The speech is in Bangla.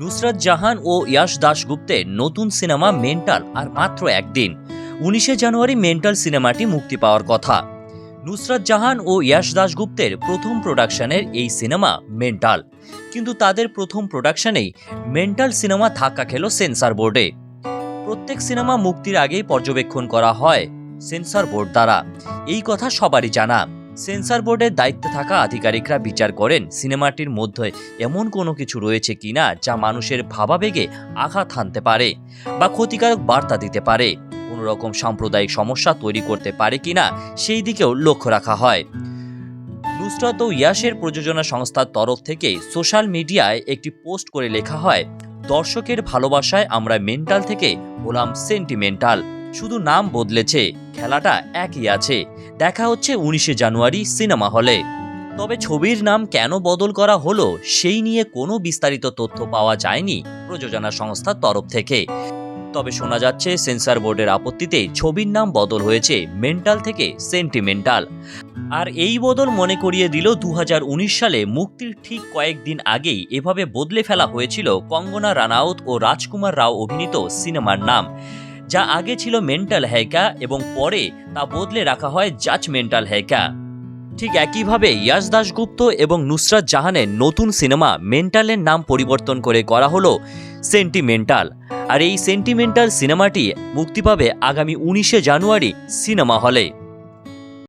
নুসরাত জাহান ও ইয়াশ দাশগুপ্তের নতুন সিনেমা মেন্টাল আর মাত্র একদিন। উনিশে জানুয়ারি মেন্টাল সিনেমাটি মুক্তি পাওয়ার কথা। নুসরাত জাহান ও ইয়াশ দাশগুপ্তের প্রথম প্রোডাকশনের এই সিনেমা মেন্টাল। কিন্তু তাদের প্রথম প্রোডাকশনেই মেন্টাল সিনেমা ধাক্কা খেল সেন্সার বোর্ডে। প্রত্যেক সিনেমা মুক্তির আগেই পর্যবেক্ষণ করা হয় সেন্সর বোর্ড দ্বারা। এই কথা সবারই জানা। সেন্সর বোর্ডের দায়িত্বে থাকা আধিকারিকরা বিচার করেন সিনেমাটির মধ্যে এমন কোনো কিছু রয়েছে কিনা যা মানুষের ভাবাবেগে আঘাত হানতে পারে বা ক্ষতিকারক বার্তা দিতে পারে। কোনো রকম সাম্প্রদায়িক সমস্যা তৈরি করতে পারে কিনা সেই দিকেও লক্ষ্য রাখা হয়। নুসরাত ও ইয়াসের প্রযোজনা সংস্থার তরফ থেকে সোশ্যাল মিডিয়ায় একটি পোস্ট করে লেখা হয়, দর্শকের ভালোবাসায় আমরা মেন্টাল থেকে হলাম সেন্টিমেন্টাল। শুধু নাম বদলেছে, খেলাটা একই আছে। দেখা হচ্ছে উনিশে জানুয়ারি সিনেমা হলে। তবে ছবির নাম কেন বদল করা হলো, সেই নিয়ে কোনো বিস্তারিত তথ্য পাওয়া যায়নি প্রযোজনা সংস্থার তরফ থেকে। তবে শোনা যাচ্ছে, সেন্সর বোর্ডের আপত্তিতে ছবির নাম বদল হয়েছে মেন্টাল থেকে সেন্টিমেন্টাল। আর এই বদল মনে করিয়ে দিল দু হাজার উনিশ সালে মুক্তির ঠিক কয়েকদিন আগেই এভাবে বদলে ফেলা হয়েছিল কঙ্গনা রানাউত ও রাজকুমার রাও অভিনীত সিনেমার নাম। যা আগে ছিল মেন্টাল হ্যাকা এবং পরে তা বদলে রাখা হয় জাজমেন্টাল হ্যাকা ঠিক একইভাবে ইয়াস দাশগুপ্ত এবং নুসরাত জাহানের নতুন সিনেমা মেন্টালের নাম পরিবর্তন করে করা হলো সেন্টিমেন্টাল আর এই সেন্টিমেন্টাল সিনেমাটি মুক্তি পাবে আগামী উনিশে জানুয়ারি সিনেমা হলে।